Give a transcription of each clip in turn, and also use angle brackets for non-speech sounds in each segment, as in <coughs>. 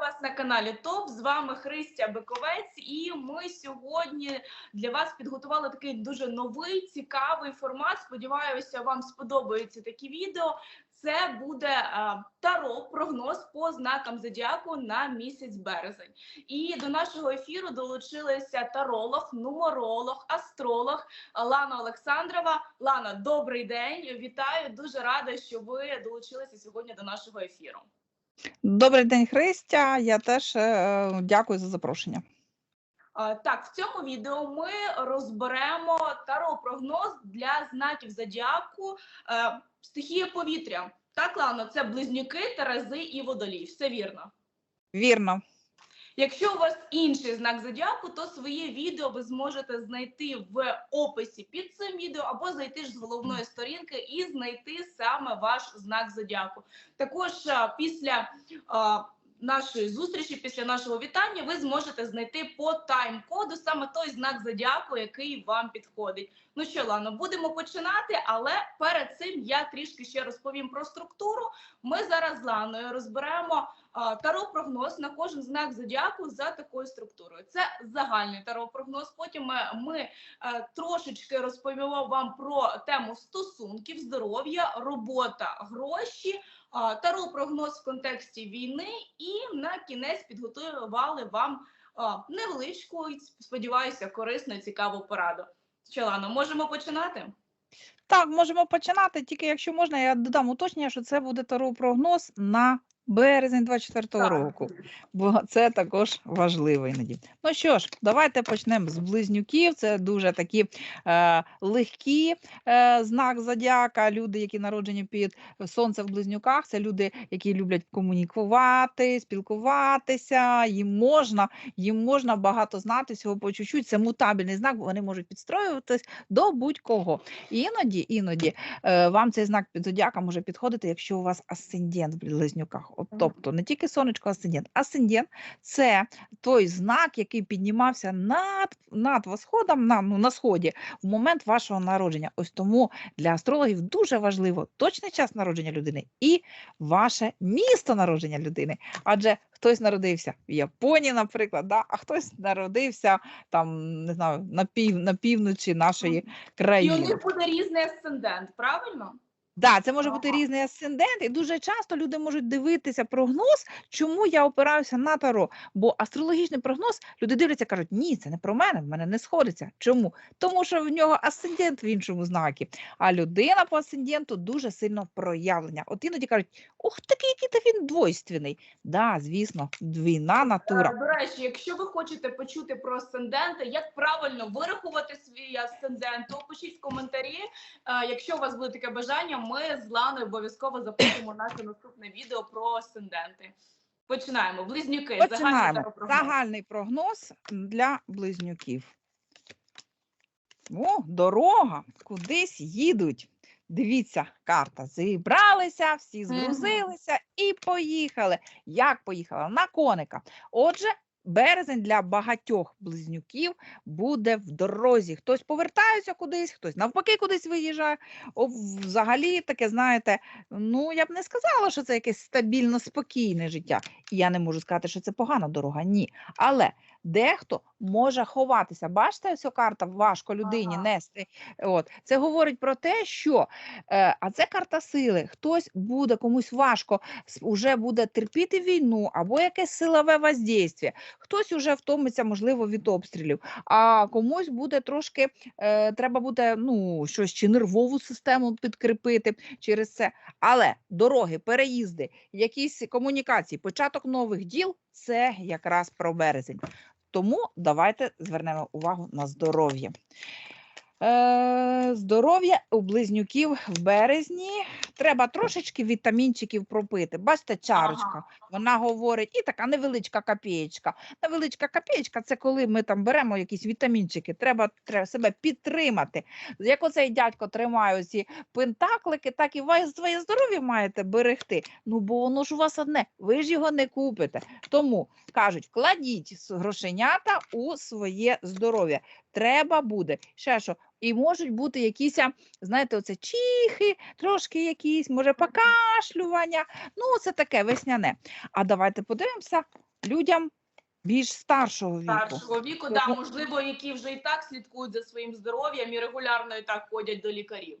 вас на каналі ТОП. З вами Христя Биковець, і ми сьогодні для вас підготували такий дуже новий цікавий формат. Сподіваюся, вам сподобаються такі відео. Це буде е, таро прогноз по знакам зодіаку на місяць березень. І до нашого ефіру долучилися таролог, нумеролог, астролог Лана Олександрова. Лана, добрий день! Вітаю! Дуже рада, що ви долучилися сьогодні до нашого ефіру. Добрий день, Христя. Я теж е, дякую за запрошення. Так, в цьому відео ми розберемо таро-прогноз для знаків зодіаку е, стихія повітря. Так, Лано, це близнюки, терези і водолій. Все вірно. Вірно. Якщо у вас інший знак зодіаку, то своє відео ви зможете знайти в описі під цим відео, або зайти ж з головної сторінки і знайти саме ваш знак зодіаку. Також після нашої зустрічі, після нашого вітання, ви зможете знайти по тайм-коду саме той знак зодіаку, який вам підходить. Ну що, Лано, будемо починати, але перед цим я трішки ще розповім про структуру. Ми зараз з Ланою розберемо таро-прогноз на кожен знак зодіаку за такою структурою. Це загальний таро-прогноз. Потім ми, ми е, трошечки розповімо вам про тему стосунків, здоров'я, робота, гроші, а, таро-прогноз в контексті війни, і на кінець підготували вам невеличку, і, сподіваюся, корисну, цікаву пораду. Що, Лано, можемо починати? Так, можемо починати. Тільки якщо можна, я додам уточнення, що це буде таро-прогноз на березень 24-го року, бо це також важливо іноді. Ну що ж, давайте почнемо з близнюків. Це дуже такі е, легкі е, знак зодіака. Люди, які народжені під сонце в близнюках, це люди, які люблять комунікувати, спілкуватися. Їм можна, їм можна багато знати всього по чуть-чуть. Це мутабельний знак, бо вони можуть підстроюватись до будь-кого. Іноді, іноді е, вам цей знак під зодіака може підходити, якщо у вас асцендент в близнюках. Тобто не тільки сонечко, асцендент. Асцендент це той знак, який піднімався над, над восходом, на, ну, на сході в момент вашого народження. Ось тому для астрологів дуже важливо точний час народження людини і ваше місто народження людини. Адже хтось народився в Японії, наприклад, да? а хтось народився там, не знаю, на, пів, на півночі нашої І у країни. них буде різний асцендент, правильно? Да, це може бути різний асцендент, і дуже часто люди можуть дивитися прогноз, чому я опираюся на таро. Бо астрологічний прогноз люди дивляться, кажуть, ні, це не про мене, в мене не сходиться. Чому? Тому що в нього асцендент в іншому знакі, а людина по асценденту дуже сильно проявлення. От іноді кажуть, ух, такий який то він двойственний. Да, звісно, двійна натура. Е, До речі, якщо ви хочете почути про асценденти, як правильно вирахувати свій асцендент, то пишіть в коментарі. Е, Якщо у вас буде таке бажання, ми з Ланою обов'язково запишемо наше наступне відео про асценденти. Починаємо. Близнюки. загальний Починаємо. теропрогноз. Загальний прогноз для близнюків. О, дорога, кудись їдуть. Дивіться, карта. Зібралися, всі згрузилися і поїхали. Як поїхали? На коника. Отже, березень для багатьох близнюків буде в дорозі. Хтось повертається кудись, хтось навпаки кудись виїжджає. О, взагалі, таке, знаєте, ну я б не сказала, що це якесь стабільно спокійне життя. І я не можу сказати, що це погана дорога. Ні. Але дехто може ховатися. Бачите, ця карта важко людині Ага. нести. От це говорить про те, що е, а це карта сили. Хтось буде комусь важко уже буде терпіти війну або якесь силове воздействие. Хтось уже втомиться, можливо, від обстрілів, а комусь буде трошки е, треба буде ну щось чи нервову систему підкріпити через це. Але дороги, переїзди, якісь комунікації, початок нових діл це якраз про березень. Тому давайте звернемо увагу на здоров'я. Е, здоров'я у близнюків в березні. Треба трошечки вітамінчиків пропити. Бачите, чарочка. Вона говорить, і така невеличка копієчка. Невеличка копієчка це коли ми там беремо якісь вітамінчики, треба, треба себе підтримати. Як оцей дядько тримає ці пентаклики, так і ви своє здоров'я маєте берегти. Ну бо воно ж у вас одне, ви ж його не купите. Тому кажуть, вкладіть грошенята у своє здоров'я. Треба буде. Ще що, і можуть бути якісь, знаєте, оце чихи, трошки якісь, може, покашлювання. Ну, це таке весняне. А давайте подивимося людям більш старшого віку. старшого віку, да, можливо, які вже і так слідкують за своїм здоров'ям і регулярно і так ходять до лікарів.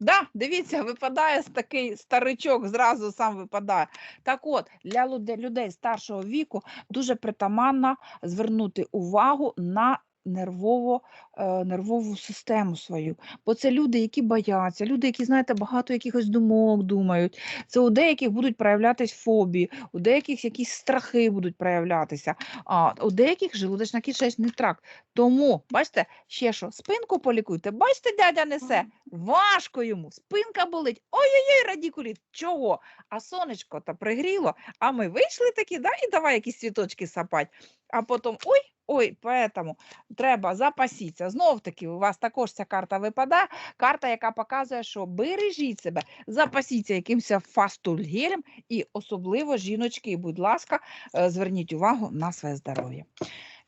Да, дивіться, випадає з такий старичок, зразу сам випадає. Так от, для людей старшого віку дуже притаманно звернути увагу на нервово, е, нервову систему свою. Бо це люди, які бояться, люди, які, знаєте, багато якихось думок думають. Це у деяких будуть проявлятись фобії, у деяких якісь страхи будуть проявлятися, а у деяких желудочно-кишечний тракт. Тому, бачите, ще що, спинку полікуйте. Бачите, дядя несе. Важко йому, спинка болить. Ой-ой-ой, радікуліт. Чого? А сонечко то пригріло, а ми вийшли такі, да, і давай якісь цвіточки сапать. А потім ой, ой, поэтому треба запасіться. Знов таки, у вас також ця карта випадає. Карта, яка показує, що бережіть себе, запасіться якимось фастульгелем і особливо жіночки, будь ласка, е, зверніть увагу на своє здоров'я.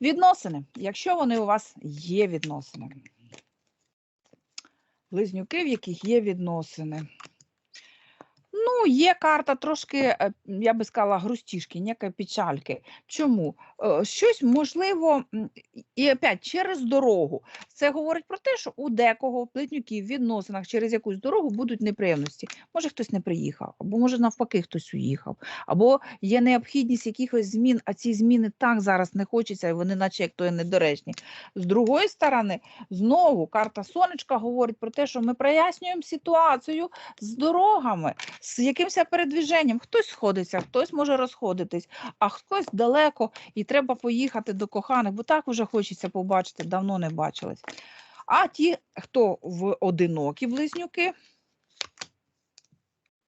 Відносини, якщо вони у вас є відносини близнюки, в яких є відносини. Ну, є карта трошки, е, я би сказала, грустішки, ніякої печальки. Чому? Е, Щось можливо, і- опять через дорогу. Це говорить про те, що у декого в близнюків в відносинах через якусь дорогу будуть неприємності. Може хтось не приїхав, або може навпаки хтось уїхав, або є необхідність якихось змін, а ці зміни так зараз не хочеться, і вони наче як то є недоречні. З другої сторони, знову карта сонечка говорить про те, що ми прояснюємо ситуацію з дорогами, з якимось передвіженням. Хтось сходиться, хтось може розходитись, а хтось далеко і треба поїхати до коханих, бо так уже хочеться побачити, давно не бачились. А ті, хто в одинокі близнюки.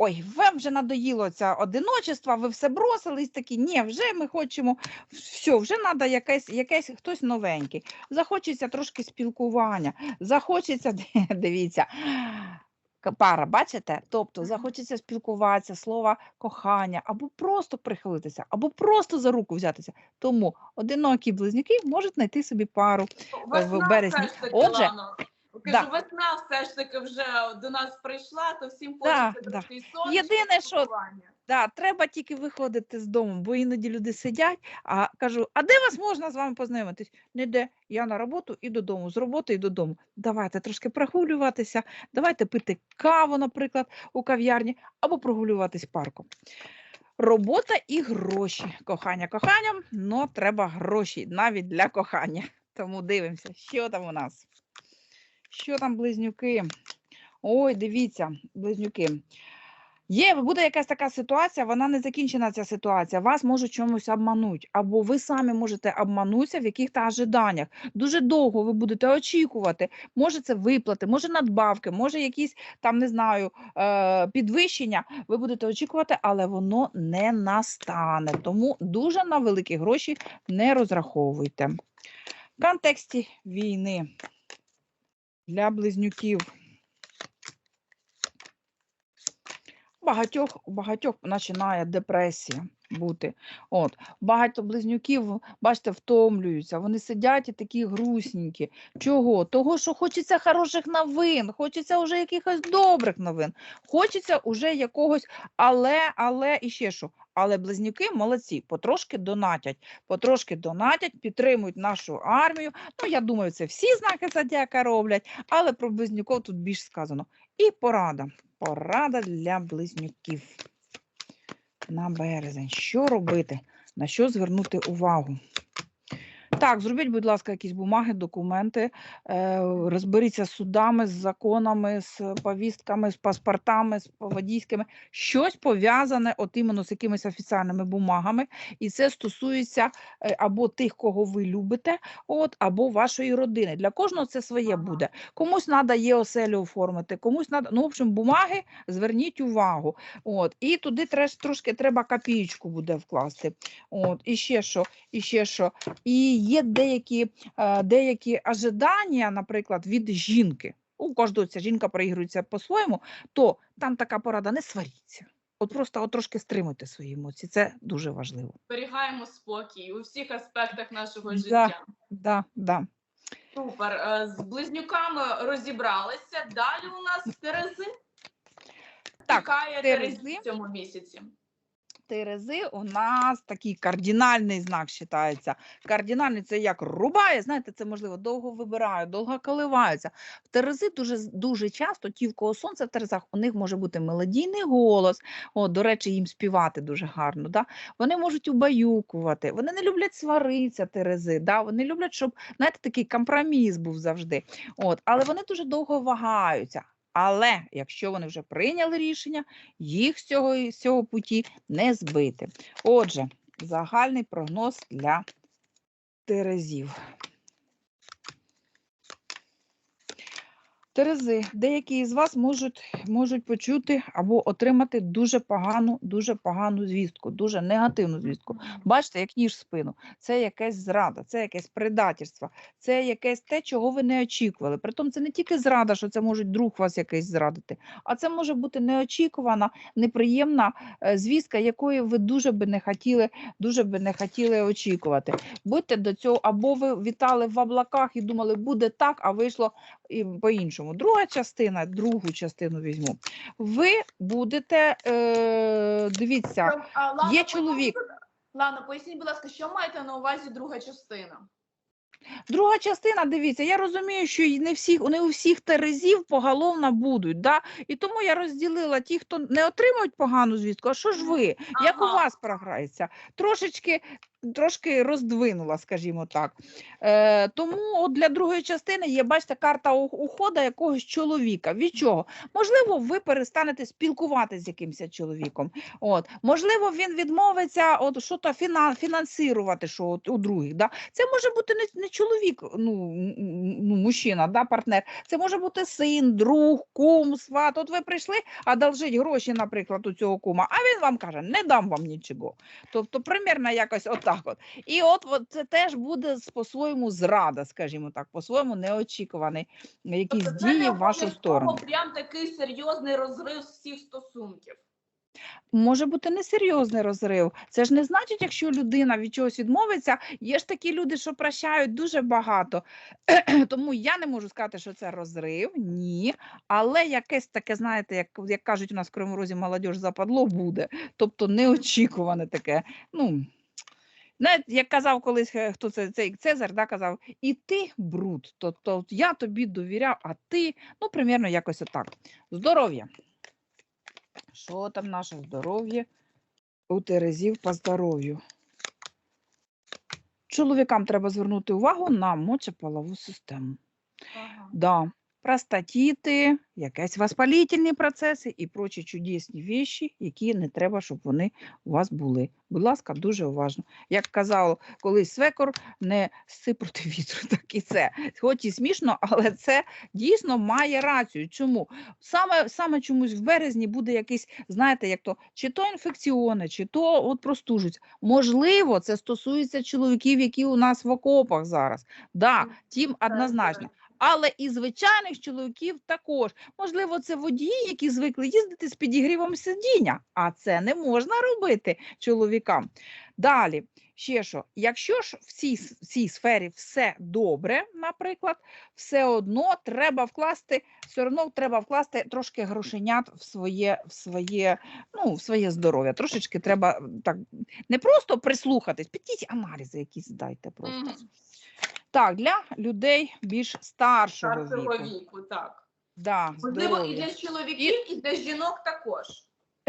Ой, вам вже надоїло це одиночество, ви все бросились такі. Ні, вже ми хочемо, все, вже треба якесь, якесь хтось новенький. Захочеться трошки спілкування, захочеться, <laughs> дивіться, пара, бачите? Тобто захочеться спілкуватися, слова кохання, або просто прихилитися, або просто за руку взятися. Тому одинокі близнюки можуть знайти собі пару. Весна березні. все ж таки, Отже, Лано. да. Весна все ж таки вже до нас прийшла, то всім хочеться да. да. і Єдине, що-. Да, треба тільки виходити з дому, бо іноді люди сидять, а кажу, а де вас можна з вами познайомитись? Ніде. Я на роботу і додому, з роботи і додому. Давайте трошки прогулюватися, давайте пити каву, наприклад, у кав'ярні, або прогулюватись парком. Робота і гроші. Кохання коханням, але треба гроші навіть для кохання. Тому дивимося, що там у нас. Що там, близнюки? Ой, дивіться, близнюки. Є, буде якась така ситуація, вона не закінчена ця ситуація. Вас можуть чомусь обмануть, або ви самі можете обманутися в яких-то ожиданнях. Дуже довго ви будете очікувати. Може, це виплати, може надбавки, може якісь там не знаю е, підвищення. Ви будете очікувати, але воно не настане. Тому дуже на великі гроші не розраховуйте. В контексті війни для близнюків. Багатьох, у багатьох починає депресія бути. От, багато близнюків, бачите, втомлюються, вони сидять і такі грустненькі. Чого? Того, що хочеться хороших новин, хочеться вже якихось добрих новин, хочеться вже якогось, але, але і ще що. Але близнюки молодці, потрошки донатять, потрошки донатять, підтримують нашу армію. Ну, я думаю, це всі знаки зодіака роблять, але про близнюків тут більш сказано. І порада. Порада для близнюків на березень. Що робити? На що звернути увагу? Так, зробіть, будь ласка, якісь бумаги, документи, е, розберіться з судами, з законами, з повістками, з паспортами, з водійськими. Щось пов'язане от іменно з якимись офіціальними бумагами. І це стосується е, або тих, кого ви любите, от, або вашої родини. Для кожного це своє буде. Комусь треба є оселю оформити, комусь треба. Ну, в общем, бумаги зверніть увагу. От, і туди треш, трошки треба копієчку буде вкласти. От, і ще що, і ще що. І є деякі, е, деякі ожидання, наприклад, від жінки. У кожного ця жінка проігрується по-своєму, то там така порада, не сваріться. От просто от трошки стримуйте свої емоції. Це дуже важливо. Зберігаємо спокій у всіх аспектах нашого Да. життя. Да, да. Супер. Е, З близнюками розібралися. Далі у нас Терези. Так. Терези в цьому місяці. Терези у нас такий кардинальний знак вважається. Кардинальний це як рубає, знаєте, це можливо довго вибирають, довго коливаються. В Терези дуже, дуже часто ті, в кого сонце в Терезах, у них може бути мелодійний голос. О, до речі, їм співати дуже гарно. Да? Вони можуть убаюкувати, вони не люблять сваритися, Терези. Да? Вони люблять, щоб знаєте, такий компроміс був завжди. От, але вони дуже довго вагаються. Але якщо вони вже прийняли рішення, їх з цього, з цього путі не збити. Отже, загальний прогноз для Терезів. Терези, деякі з вас можуть, можуть почути або отримати дуже погану, дуже погану звістку, дуже негативну звістку. Бачите, як ніж в спину. Це якась зрада, це якесь предательство, це якесь те, чого ви не очікували. Притом це не тільки зрада, що це може друг вас якийсь зрадити, а це може бути неочікувана, неприємна е, звістка, якої ви дуже би не хотіли, дуже би не хотіли очікувати. Будьте до цього, або ви вітали в облаках і думали, буде так, а вийшло і по-іншому. Друга частина, другу частину візьму. Ви будете, е, а, Лана, є чоловік. Лана, поясніть, будь ласка, що маєте на увазі друга частина? Друга частина, дивіться, я розумію, що не всіх, не у всіх терезів поголовно будуть. Да? І тому я розділила ті, хто не отримують погану звістку. А що ж ви? Як у вас програється? Трошечки. Трошки роздвинула, скажімо так. Е, тому от для другої частини є, бачите, карта уходу якогось чоловіка. Від чого? Можливо, ви перестанете спілкуватися з якимось чоловіком. От. Можливо, він відмовиться от, що то фінан, фінансувати що от, у других. Да? Це може бути не, не чоловік, ну, ну, мужчина, да, партнер. Це може бути син, друг, кум, сват. От ви прийшли, а должить гроші, наприклад, у цього кума, а він вам каже, не дам вам нічого. Тобто, примірно якось отак. От. І от, от це теж буде по-своєму зрада, скажімо так, по-своєму неочікуваний якісь Тобто це дії в вашу сторону. Прям такий серйозний розрив всіх стосунків. Може бути несерйозний розрив. Це ж не значить, якщо людина від чогось відмовиться, є ж такі люди, що прощають дуже багато. <clears throat> Тому я не можу сказати, що це розрив, ні. Але якесь таке, знаєте, як, як кажуть у нас в Кривому Розі, молодь западло буде. Тобто неочікуване таке. Ну, Навіть як казав колись, е, хто це цей Цезар, да, казав, і ти бруд. Тобто я тобі довіряв, а ти, ну, примірно якось отак. Здоров'я. Що там наше здоров'я у Терезів по здоров'ю? Чоловікам треба звернути увагу на мочеполову систему. Ага. Да. Простатіти, якісь воспалітельні процеси і прочі чудесні віші, які не треба, щоб вони у вас були. Будь ласка, дуже уважно. Як казав колись свекор, не сси проти вітру, <laughs> так і це. Хоч і смішно, але це дійсно має рацію. Чому? Саме, саме чомусь в березні буде якийсь, знаєте, як то, чи то інфекціоне, чи то от простужуться. Можливо, це стосується чоловіків, які у нас в окопах зараз. Да, це однозначно. Але і звичайних чоловіків також. Можливо, це водії, які звикли їздити з підігрівом сидіння, а це не можна робити чоловікам. Далі, ще що, якщо ж в цій, в цій сфері все добре, наприклад, все одно треба вкласти, все одно треба вкласти трошки грошенят в своє, в своє, ну, в своє здоров'я. Трошечки треба так не просто прислухатись, підіть аналізи якісь здайте просто. Так, для людей більш старшого Старшого віку. віку, так. Да, Можливо, і для чоловіків, і для жінок також.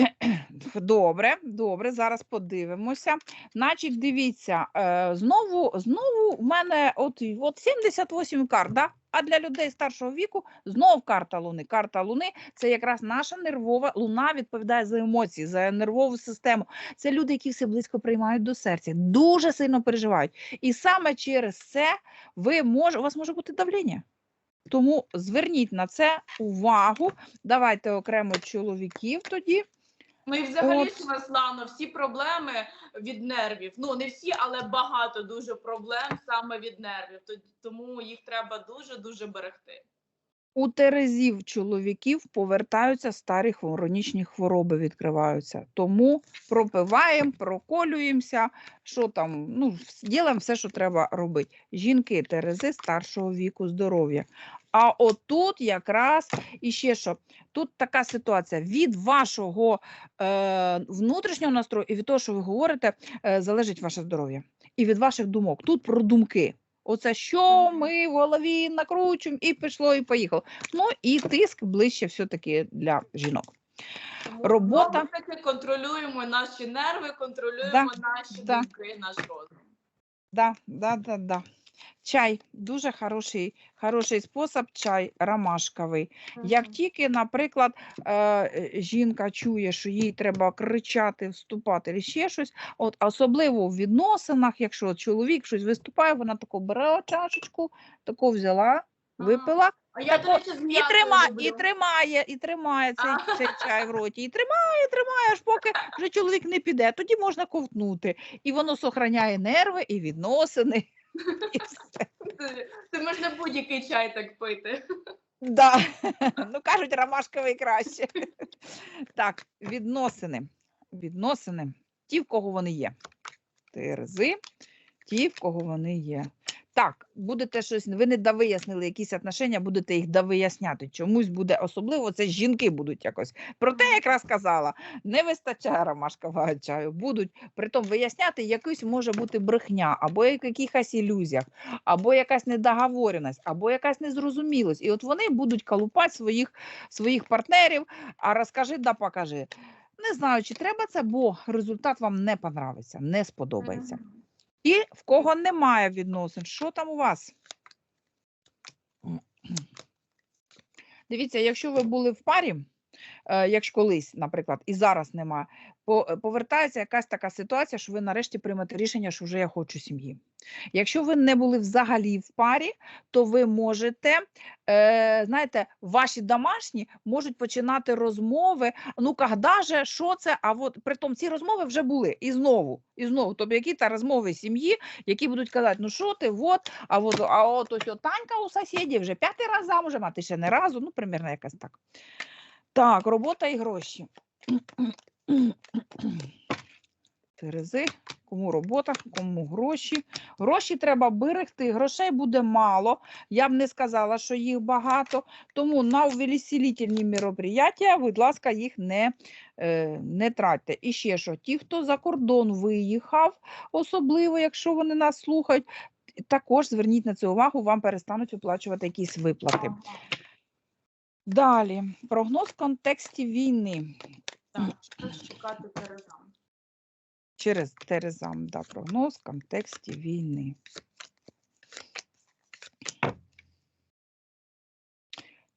<clears throat> Добре, добре, зараз подивимося. Значить, дивіться, е, знову, знову в мене от, от 78 карт, да? а для людей старшого віку знов карта Луни. Карта Луни це якраз наша нервова луна відповідає за емоції, за нервову систему. Це люди, які все близько приймають до серця, дуже сильно переживають. І саме через це ви мож, у вас може бути давлення. Тому зверніть на це увагу. Давайте окремо чоловіків тоді. Ну і взагалі От. ж у нас Лано, всі проблеми від нервів. Ну не всі, але багато дуже проблем саме від нервів. Тому їх треба дуже дуже берегти. У терезів чоловіків повертаються старі хронічні хвороби, відкриваються. Тому пропиваємо, проколюємося, що там, ну, робимо все, що треба робити. Жінки терези старшого віку здоров'я. А отут якраз і ще що, тут така ситуація від вашого е, внутрішнього настрою і від того, що ви говорите, е, залежить ваше здоров'я. І від ваших думок. Тут про думки. Оце що ми в голові накручуємо, і пішло, і поїхало. Ну і тиск ближче все-таки для жінок. Робота. ж таки контролюємо наші нерви, контролюємо Да, наші да. думки, наш розум. Да, да, да, да. Чай дуже хороший, хороший спосіб, чай ромашковий. Як тільки, наприклад, е, е, жінка чує, що їй треба кричати, вступати чи ще щось, от особливо в відносинах, якщо чоловік щось виступає, вона тако бере чашечку, тако взяла, випила А я, Так до речі, і, м'ятою трима, і тримає, і тримає цей, цей <laughs> чай в роті, і тримає, тримає, аж поки вже чоловік не піде, тоді можна ковтнути. І воно сохраняє нерви і відносини. Це можна будь-який чай так пити. Да. Ну, кажуть, ромашковий краще. Так, відносини. Відносини. Ті, в кого вони є. Терези, ті, в кого вони є. Так, будете щось, ви не довияснили якісь отношення, будете їх довиясняти. Чомусь буде особливо, це жінки будуть якось. Про те, якраз казала, не вистачає ромашкового чаю. Будуть притом виясняти, якусь може бути брехня, або як- якихось ілюзіях, або якась недоговореність, або якась незрозумілость. І от вони будуть колупати своїх, своїх партнерів, а розкажи да покажи. Не знаю, чи треба це, бо результат вам не понравиться, не сподобається. І в кого немає відносин, що там у вас? Дивіться, якщо ви були в парі, якщо колись, наприклад, і зараз немає, е, повертається якась така ситуація, що ви нарешті приймете рішення, що вже я хочу сім'ї. Якщо ви не були взагалі в парі, то ви можете, е, знаєте, ваші домашні можуть починати розмови. Ну, когда же, що це? А от притом ці розмови вже були і знову, і знову. Тобто які та розмови сім'ї, які будуть казати, ну що ти, от, а от, а от ось Танька у сусідів вже п'ятий раз замужем, а ти ще не разу, ну, примірно якось так. Так, робота і гроші. <clears throat> Терези, кому робота, кому гроші. Гроші треба берегти, грошей буде мало. Я б не сказала, що їх багато. Тому на увеселительні мероприятия, будь ласка, їх не, е, не тратьте. І ще що, ті, хто за кордон виїхав, особливо, якщо вони нас слухають, також зверніть на це увагу, вам перестануть виплачувати якісь виплати. Далі, прогноз в контексті війни. Так, що чекати Терезам? Через Терезам, да, прогноз в контексті війни.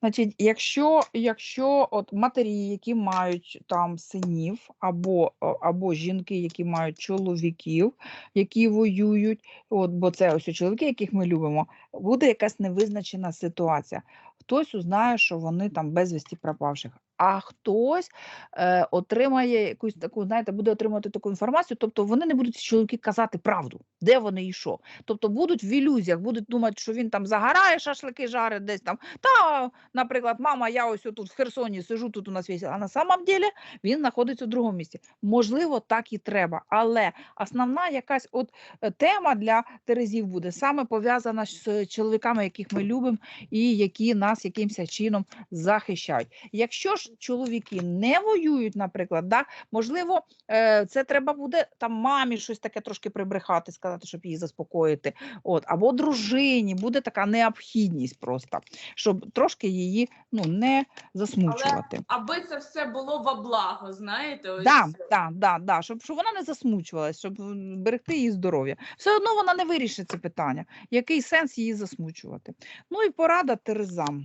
Значить, якщо, якщо от матері, які мають там синів, або, або жінки, які мають чоловіків, які воюють, от, бо це ось чоловіки, яких ми любимо, буде якась невизначена ситуація. Хтось узнає, що вони там безвісті пропавших, а хтось е, отримає якусь таку, знаєте, буде отримувати таку інформацію, тобто вони не будуть чоловіки казати правду, де вони і що. Тобто будуть в ілюзіях, будуть думати, що він там загорає, шашлики жарить десь там. Та, наприклад, мама, я ось тут в Херсоні сижу, тут у нас весело. А на самом деле він знаходиться в другому місці. Можливо, так і треба. Але основна якась от е, тема для Терезів буде саме пов'язана з чоловіками, яких ми любимо, і які нас якимось чином захищають. Якщо ж чоловіки не воюють, наприклад, да, можливо, е, це треба буде там мамі щось таке трошки прибрехати, сказати, щоб її заспокоїти. От, або дружині буде така необхідність просто, щоб трошки її ну, не засмучувати. Аби це все було во благо, знаєте, ось Да, да, да, да, щоб, щоб вона не засмучувалась, щоб берегти її здоров'я. Все одно вона не вирішить це питання. Який сенс її засмучувати? Ну і порада Терезам.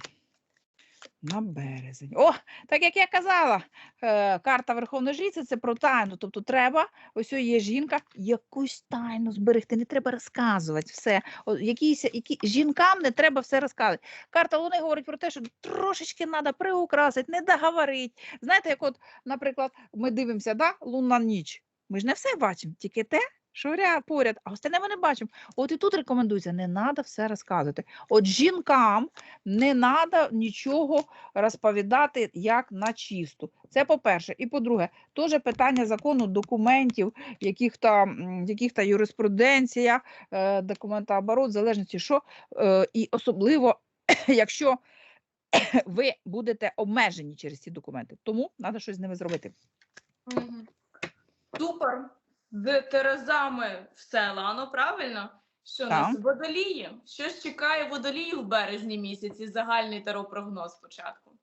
На березень. О, так як я казала, е, карта Верховної Жриці це про тайну. Тобто треба, ось є жінка, якусь тайну зберегти, не треба розказувати все. О, якісь, які, жінкам не треба все розказувати. Карта Луни говорить про те, що трошечки треба приукрасити, не договорити. Знаєте, як от, наприклад, ми дивимося, да, лунна ніч. Ми ж не все бачимо, тільки те, що ря- поряд, а остальне ми не бачимо. От і тут рекомендується, не треба все розказувати. От жінкам не треба нічого розповідати як на чисту. Це по-перше. І по-друге, теж питання закону, документів, яких та, м, яких юриспруденція, е, документооборот, залежності що, е, і особливо <coughs> якщо <coughs> ви будете обмежені через ці документи. Тому треба щось з ними зробити. Супер. З Терезами все лано, правильно? Що так. нас водолії? Що ж чекає водолії в березні місяці? Загальний таропрогноз спочатку.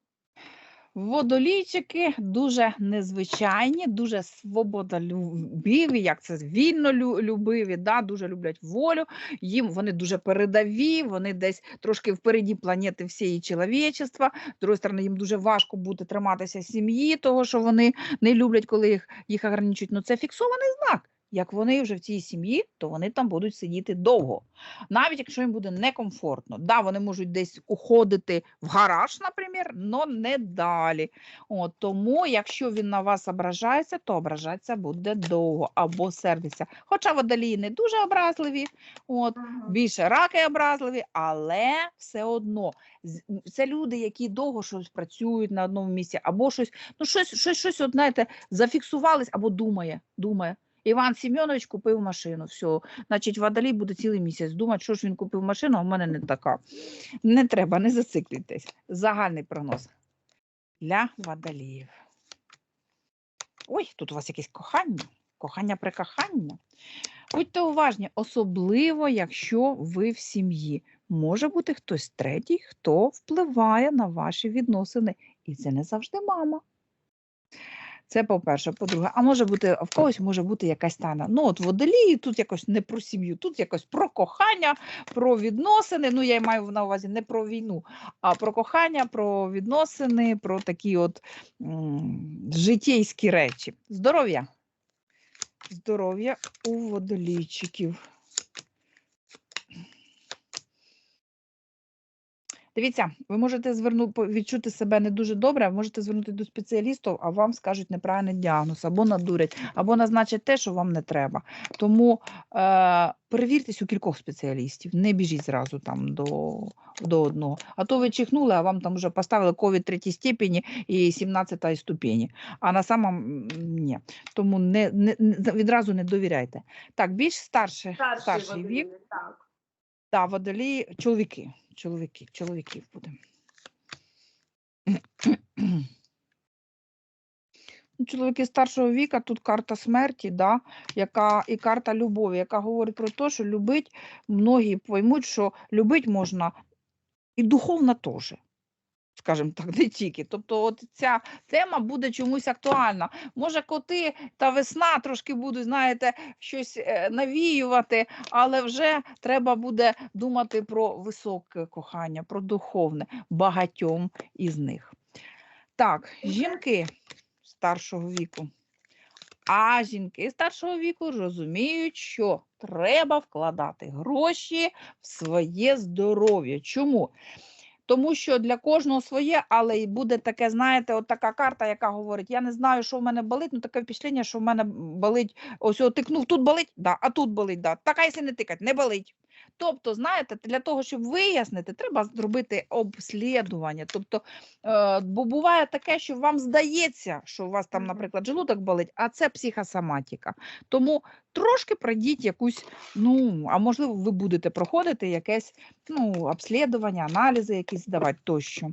Водолійчики дуже незвичайні, дуже свободолюбиві, як це вільнолюбиві, да, дуже люблять волю. Їм вони дуже передові, вони десь трошки впереді планети всієї чоловічества. З другої сторони, їм дуже важко буде триматися сім'ї, того що вони не люблять, коли їх, їх ограничують. Ну це фіксований знак. Як вони вже в цій сім'ї, то вони там будуть сидіти довго. Навіть якщо їм буде некомфортно. Да, вони можуть десь уходити в гараж, наприклад, але не далі. От, тому, якщо він на вас ображається, то ображатися буде довго або сердиться. Хоча водолії не дуже образливі, от, більше раки образливі, але все одно це люди, які довго щось працюють на одному місці, або щось, ну щось, щось, щось от, знаєте, зафіксувались, або думає, думає. Іван Сім'йонович купив машину. Все, значить, водолій буде цілий місяць думати, що ж він купив машину, а в мене не така. Не треба, не зациклюйтесь. Загальний прогноз для водоліїв. Ой, тут у вас якесь кохання, кохання при кохання. Будьте уважні, особливо, якщо ви в сім'ї. Може бути хтось третій, хто впливає на ваші відносини. І це не завжди мама. Це по-перше. По-друге, а може бути, в когось може бути якась тайна. Ну, от водолії тут якось не про сім'ю, тут якось про кохання, про відносини. Ну, я маю на увазі не про війну, а про кохання, про відносини, про такі от м, житейські речі. Здоров'я. Здоров'я у водолійчиків. Дивіться, ви можете зверну, відчути себе не дуже добре, можете звернути до спеціалістів, а вам скажуть неправильний діагноз, або надурять, або назначать те, що вам не треба. Тому е, перевіртесь у кількох спеціалістів, не біжіть зразу там до, до одного. А то ви чихнули, а вам там вже поставили ковід третій степені і 17 ступені. А на самом ні. Тому не, не, відразу не довіряйте. Так, більш старше, Старший, старший водолій, вік. так. Та водолії, чоловіки, чоловіки, чоловіків буде. Ну, Чоловіки старшого віка, тут карта смерті, да, яка, і карта любові, яка говорить про те, що любить, многі поймуть, що любить можна і духовно теж. Скажімо так, <laughs> не тільки. Тобто, от ця тема буде чомусь актуальна. Може, коти та весна трошки будуть, знаєте, щось е, навіювати, але вже треба буде думати про високе кохання, про духовне багатьом із них. Так, жінки старшого віку. А жінки старшого віку розуміють, що треба вкладати гроші в своє здоров'я. Чому? Тому що для кожного своє, але і буде таке, знаєте, от така карта, яка говорить: я не знаю, що в мене болить, ну таке впечатлення, що в мене болить, ось о, тикнув, тут болить, да, а тут болить, да. Так, а якщо не тикать, не болить. Тобто, знаєте, для того, щоб вияснити, треба зробити обслідування. Тобто, е, бо буває таке, що вам здається, що у вас там, наприклад, желудок болить, а це психосоматика. Тому трошки пройдіть якусь, ну, а можливо, ви будете проходити якесь ну, обслідування, аналізи якісь здавати тощо.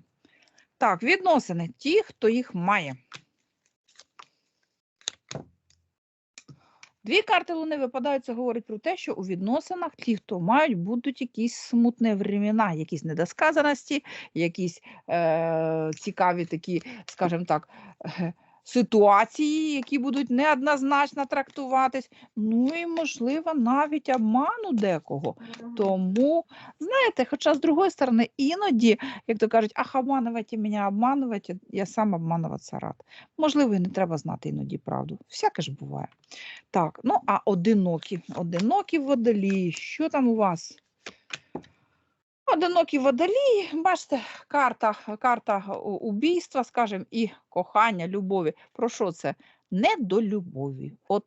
Так, відносини. Ті, хто їх має. Дві карти Луни випадають, це говорить про те, що у відносинах ті, хто мають, будуть якісь смутні времена, якісь недосказаності, якісь е- цікаві такі, скажімо так, е- ситуації, які будуть неоднозначно трактуватись. Ну і, можливо, навіть обману декого. Тому, знаєте, хоча з другої сторони, іноді, як то кажуть, ах, обманывайте мене, обманывайте, я сам обмануватися рад. Можливо, і не треба знати іноді правду. Всяке ж буває. Так, ну а одинокі, одинокі водолії, що там у вас? Одинокі водолії, бачите, карта, карта убійства, скажімо, і кохання, любові. Про що це? Не до любові. От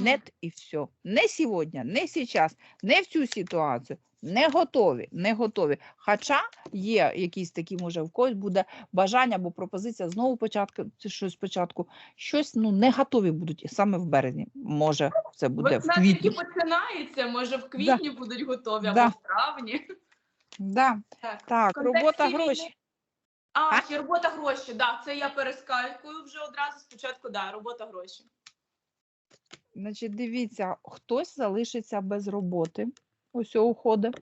нет і все. Не сьогодні, не зараз, не в цю ситуацію. Не готові, не готові. Хоча є якісь такі, може, в когось буде бажання або пропозиція знову початку, щось спочатку. Щось ну не готові будуть саме в березні. Може, це буде в Весна квітні. починається, може в квітні будуть готові, Да. або в травні. Да. Так. Так, В робота війни- гроші. А, А? ще робота гроші, да, це я перескакую вже одразу спочатку, да, робота гроші. Значить, дивіться, хтось залишиться без роботи, ось уходить.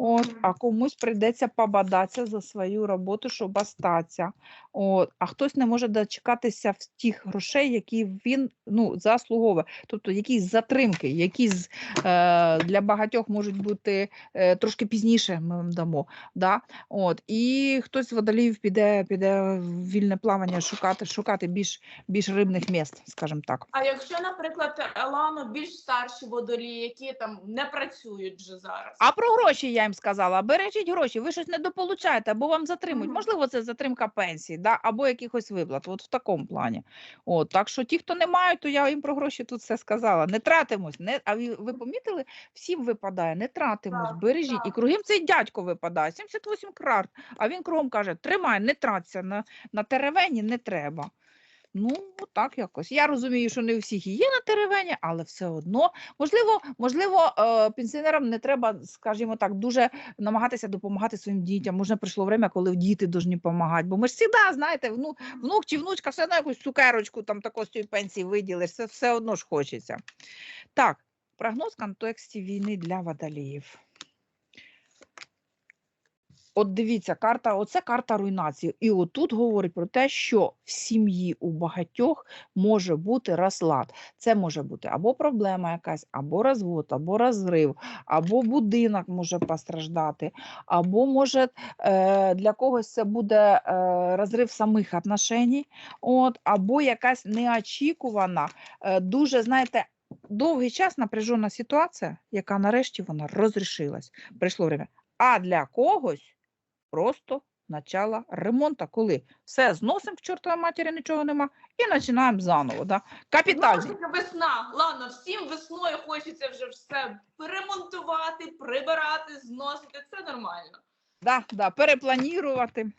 От, а комусь прийдеться побадатися за свою роботу, щоб остатися. От, а хтось не може дочекатися в тих грошей, які він ну, заслуговує. Тобто якісь затримки, якісь е, для багатьох можуть бути е, трошки пізніше ми вам дамо. Да? От, і хтось з водоліїв піде, піде в вільне плавання шукати, шукати більш, більш рибних міст, скажімо так. А якщо, наприклад, Елано більш старші водолії, які там не працюють вже зараз. А про гроші я їм сказала: бережіть гроші, ви щось недополучаєте, або вам затримують. Можливо, це затримка пенсії, да? або якихось виплат. От в такому плані. От, так що ті, хто не мають, то я їм про гроші тут все сказала. Не тратимось. Не, а ви, ви помітили, всім випадає, не тратимось, бережіть. І так. кругом цей дядько випадає, 78 карт. А він кругом каже: тримай, не траться на, на теревені, не треба. Ну, так якось. Я розумію, що не у всіх є на теревені, але все одно Можливо, можливо, е, пенсіонерам не треба, скажімо так, дуже намагатися допомагати своїм дітям. Може, прийшло время, коли діти повинні допомагати. Бо ми ж завжди, знаєте, вну, внук чи внучка все одно якусь цукерочку там тако з цієї пенсії виділиш, це все одно ж хочеться. Так, прогноз контексті війни для водоліїв. От дивіться, карта, оце карта руйнації. І отут говорить про те, що в сім'ї у багатьох може бути розлад. Це може бути або проблема якась, або розвод, або розрив, або будинок може постраждати, або може е, для когось це буде е, розрив самих отношеній, от, або якась неочікувана, е, дуже, знаєте, довгий час напряжена ситуація, яка нарешті вона розрішилась. Прийшло время. А для когось просто начало ремонту, коли все зносимо к чортовій матері, нічого нема, і починаємо заново. Да? Капітальний. Ну, весна. Ладно, всім весною хочеться вже все перемонтувати, прибирати, зносити. Це нормально. Да, да, перепланірувати.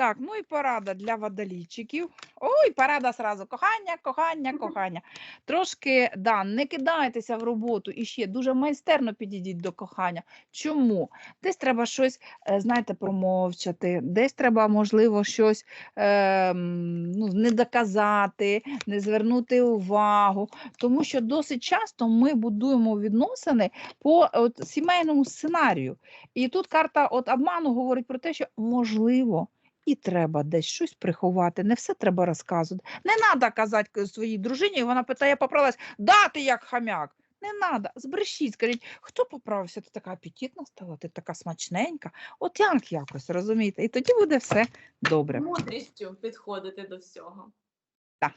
Так, ну і порада для водолійчиків. Ой, порада сразу. Кохання, кохання, кохання. Трошки да, не кидайтеся в роботу і ще дуже майстерно підійдіть до кохання. Чому? Десь треба щось, е, знаєте, промовчати, десь треба, можливо, щось е, ну, не доказати, не звернути увагу. Тому що досить часто ми будуємо відносини по от, сімейному сценарію. І тут карта от обману говорить про те, що можливо. І треба десь щось приховати, не все треба розказувати. Не треба казати своїй дружині, і вона питає, поправилась, да, ти як хам'як. Не треба, збрешіть, скажіть, хто поправився? Ти така апетитна стала, ти така смачненька. От як якось, розумієте? І тоді буде все добре. Мудрістю підходити до всього. Так.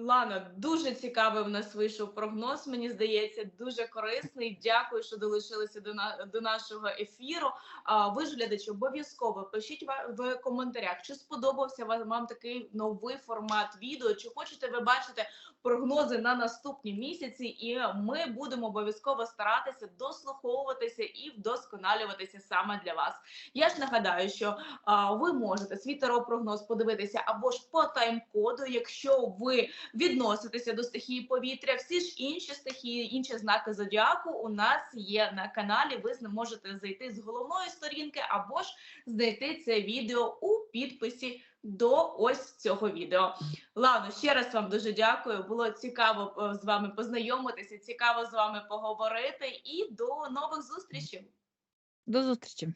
Лана, дуже цікавий в нас вийшов прогноз. Мені здається, дуже корисний. Дякую, що долучилися до на до нашого ефіру. А ви ж глядачі, обов'язково пишіть в коментарях, чи сподобався вам, вам такий новий формат відео, чи хочете ви бачити прогнози на наступні місяці, і ми будемо обов'язково старатися дослуховуватися і вдосконалюватися саме для вас. Я ж нагадаю, що а, ви можете свій таро-прогноз подивитися або ж по тайм-коду, якщо ви відноситеся до стихії повітря. Всі ж інші стихії, інші знаки зодіаку у нас є на каналі. Ви можете зайти з головної сторінки або ж знайти це відео у підписі до ось цього відео. Лано, ще раз вам дуже дякую. Було цікаво е, з вами познайомитися, цікаво з вами поговорити і до нових зустрічей. До зустрічі!